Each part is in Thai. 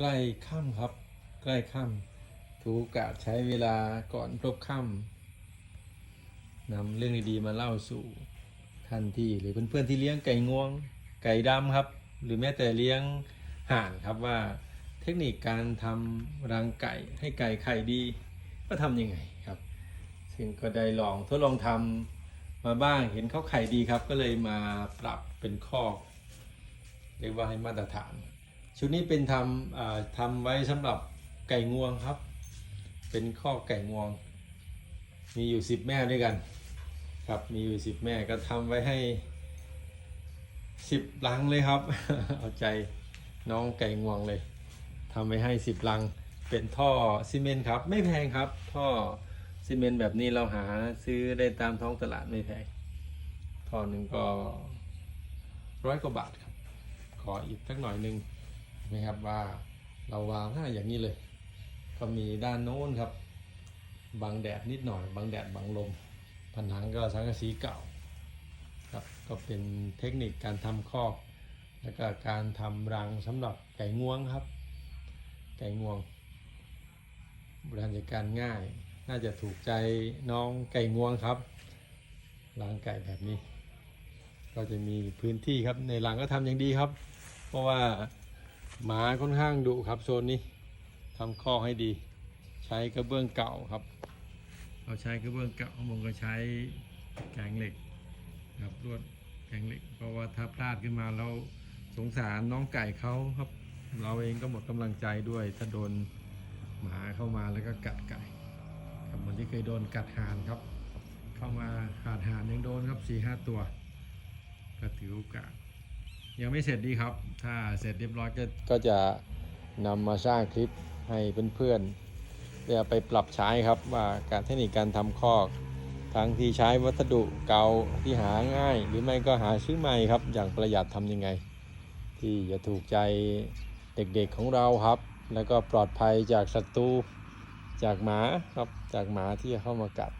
ใกล้ค่ำครับ ใกล้ค่ำถูกโอกาสใช้เวลาก่อนพบค่ำนำเรื่องดีๆมาเล่าสู่ท่านที่หรือเพื่อนๆที่เลี้ยงไก่งวง ไก่ดำครับ หรือแม้แต่เลี้ยงห่านครับว่าเทคนิคการทำรังไก่ให้ไก่ไข่ดีก็ทำยังไงครับ ซึ่งก็ได้ลองทดลองทำมาบ้างเห็นเขาไข่ดีครับ ก็เลยมาปรับเป็นข้อเรียกว่าให้มาตรฐาน ชุดนี้เป็นทำทำไว้สำหรับไก่งวงครับ เป็นข้อไก่งวง มีอยู่สิบแม่ด้วยกัน ครับมีอยู่สิบแม่ก็ทำไว้ให้สิบลังเลยครับ เอาใจน้องไก่งวงเลยทำไว้ให้สิบลังเป็นท่อซีเมนต์ครับ ไม่แพงครับ ท่อซีเมนต์แบบนี้เราหาซื้อได้ตามท้องตลาดไม่แพงท่อหนึ่งก็ร้อยกว่าบาทครับ ขออีกสักหน่อยหนึง นะครับว่าเราวางห้าอย่างนี้เลย ก็มีด้านโน้นครับบังแดดนิดหน่อยบังแดดบังลมผนังก็สังกะสีเก่าครับก็เป็นเทคนิคการทำคอก แล้วก็การทำรังสำหรับไก่งวงครับ ไก่งวง บริหารจัดการง่าย น่าจะถูกใจน้องไก่งวงครับรังไก่แบบนี้ ก็จะมีพื้นที่ครับในรังก็ทำอย่างดีครับ เพราะว่า หมาค่อนข้างดุครับโซนนี้ทำคอให้ดี ใช้กระเบื้องเก่าครับ เราใช้กระเบื้องเก่าข้างบนก็ใช้แกงเหล็กครับลวดแกงเหล็ก เพราะว่าถ้าพลาดขึ้นมาเราสงสารน้องไก่เขาครับ เราเองก็หมดกำลังใจด้วยถ้าโดนหมาเข้ามาแล้วก็กัดไก่ครับเหมือนที่เคยโดนกัดหานครับ เข้ามาหาดหานยังโดนครับสี่ห้าตัว ก็ถือโอกาส ยังไม่เสร็จดีครับ ถ้าเสร็จเรียบร้อยก็ก็จะนำมาสร้างคลิปให้เพื่อนๆเพื่อไปปรับใช้ครับว่าการเทคนิคการทำคอกทั้งที่ใช้วัสดุเก่าที่หาง่าย หรือไม่ก็หาซื้อใหม่ครับ อย่างประหยัดทำยังไง ที่จะถูกใจเด็กๆของเราครับ แล้วก็ปลอดภัยจากศัตรูจากหมาครับจากหมาที่เข้ามากัด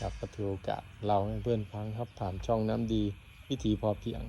ครับก็ถือโอกาสเราให้เพื่อนฟังครับผ่านช่องน้ำดี วิถีพอเพียง